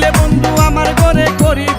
আইলে বন্ধু আমার ঘরে করিব